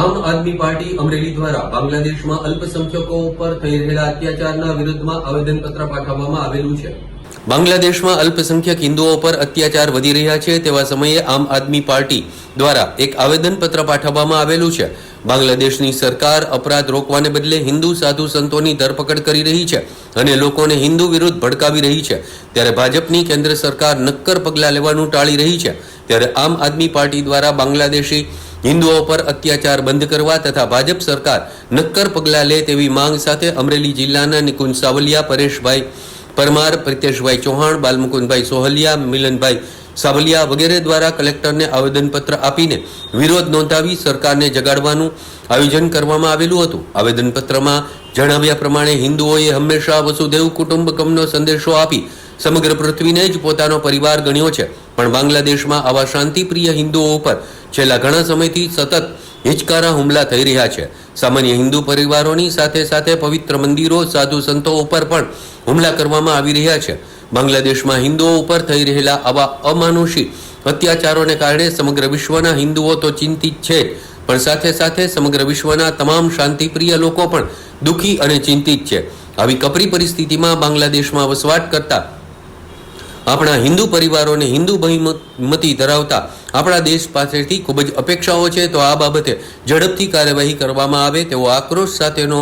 આમ આદમી પાર્ટી અમરેલી દ્વારા બાંગ્લાદેશમાં અલ્પસંખ્યકો ઉપર થઈ રહેલા અત્યાચારના વિરુદ્ધમાં આવેદનપત્ર પાઠવવામાં આવેલું છે. બાંગ્લાદેશમાં અલ્પસંખ્યક હિન્દુઓ પર અત્યાચાર વધી રહ્યા છે તેવા સમયે આમ આદમી પાર્ટી દ્વારા એક આવેદનપત્ર પાઠવવામાં આવેલું છે. બાંગ્લાદેશની સરકાર અપરાધ રોકવાને બદલે હિન્દુ સાધુ સંતોની ધરપકડ કરી રહી છે અને લોકોને હિન્દુ વિરુદ્ધ ભડકાવી રહી છે. ત્યારે ભાજપની કેન્દ્ર સરકાર નક્કર પગલાં લેવાનું ટાળી રહી છે. ત્યારે આમ આદમી પાર્ટી દ્વારા બાંગ્લાદેશી હિન્દુઓ પર અત્યાચાર બંધ કરવા તથા ભાજપ સરકાર નક્કર પગલાં લે તેવી માંગ સાથે અમરેલી જિલ્લાના નિકુંજ સાવલિયા, પરેશભાઈ પરમાર, પ્રિતેશભાઈ ચૌહાણ, બાલમુકુંદભાઈ સોહલિયા, મિલનભાઈ સાવલિયા વગેરે દ્વારા કલેક્ટરને આવેદનપત્ર આપીને વિરોધ નોંધાવી સરકારને જગાડવાનું આયોજન કરવામાં આવેલું હતું. આવેદનપત્રમાં જણાવ્યા પ્રમાણે હિન્દુઓએ હંમેશા વસુદેવ કુટુંબકમનો સંદેશો આપી સમગ્ર પૃથ્વીને જ પોતાનો પરિવાર ગણ્યો છે. પણ બાંગ્લાદેશમાં આવા શાંતિપ્રિય હિન્દુઓ ઉપર છેલ્લા ઘણા સમયથી સતત હિચકારા હુમલા થઈ રહ્યા છે. સામાન્ય હિન્દુ પરિવારોની સાથે સાથે પવિત્ર મંદિરો, સાધુ સંતો ઉપર પણ હુમલા કરવામાં આવી રહ્યા છે. બાંગ્લાદેશમાં હિન્દુઓ ઉપર થઈ રહેલા આવા અમાનુષી અત્યાચારોને કારણે સમગ્ર વિશ્વના હિન્દુઓ તો ચિંતિત છે પણ સાથે સાથે સમગ્ર વિશ્વના તમામ શાંતિપ્રિય લોકો પણ દુઃખી અને ચિંતિત છે. આવી કપરી પરિસ્થિતિમાં બાંગ્લાદેશમાં વસવાટ કરતા આપણા હિન્દુ પરિવારોને હિન્દુ બહિમતી ધરાવતા આપણા દેશ પાસેથી ખૂબ જ અપેક્ષાઓ છે. તો આ બાબતે ઝડપથી કાર્યવાહી કરવામાં આવે તેવો આક્રોશ સાથેનો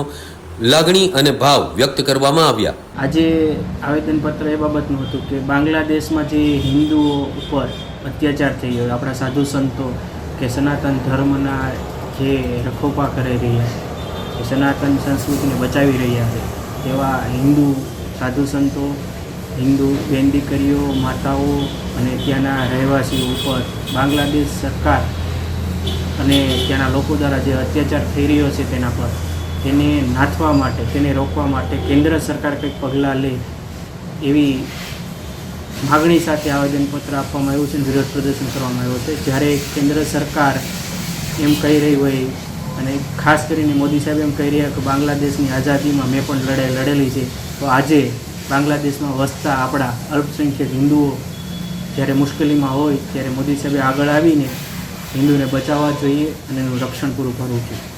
લાગણી અને ભાવ વ્યક્ત કરવામાં આવ્યા. આજે આવેદનપત્ર એ બાબતનું હતું કે બાંગ્લાદેશમાં જે હિન્દુઓ ઉપર અત્યાચાર થઈ રહ્યો, આપણા સાધુ સંતો કે સનાતન ધર્મના જે રખોપા કરી રહ્યા છે સનાતન સંસ્કૃતિને બચાવી રહ્યા છે, તેવા હિન્દુ સાધુ સંતો હિન્દુ બેન દીકરીઓ માતાઓ અને ત્યાંના રહેવાસીઓ ઉપર બાંગ્લાદેશ સરકાર અને ત્યાંના લોકો દ્વારા જે અત્યાચાર થઈ રહ્યો છે તેના પર તેને નાથવા માટે, તેને રોકવા માટે કેન્દ્ર સરકાર કંઈક પગલાં લે એવી માગણી સાથે આવેદનપત્ર આપવામાં આવ્યું છે અને વિરોધ પ્રદર્શન કરવામાં આવ્યું છે. જ્યારે કેન્દ્ર સરકાર એમ કહી રહી હોય અને ખાસ કરીને મોદી સાહેબ એમ કહી રહ્યા કે બાંગ્લાદેશની આઝાદીમાં મેં પણ લડાઈ લડેલી છે, તો આજે બાંગ્લાદેશમાં વસતા આપણા અલ્પસંખ્યક હિન્દુઓ જ્યારે મુશ્કેલીમાં હોય, ત્યારે મોદી સાહેબે આગળ આવીને હિન્દુને બચાવવા જોઈએ અને એનું રક્ષણ પૂરું કરવું જોઈએ.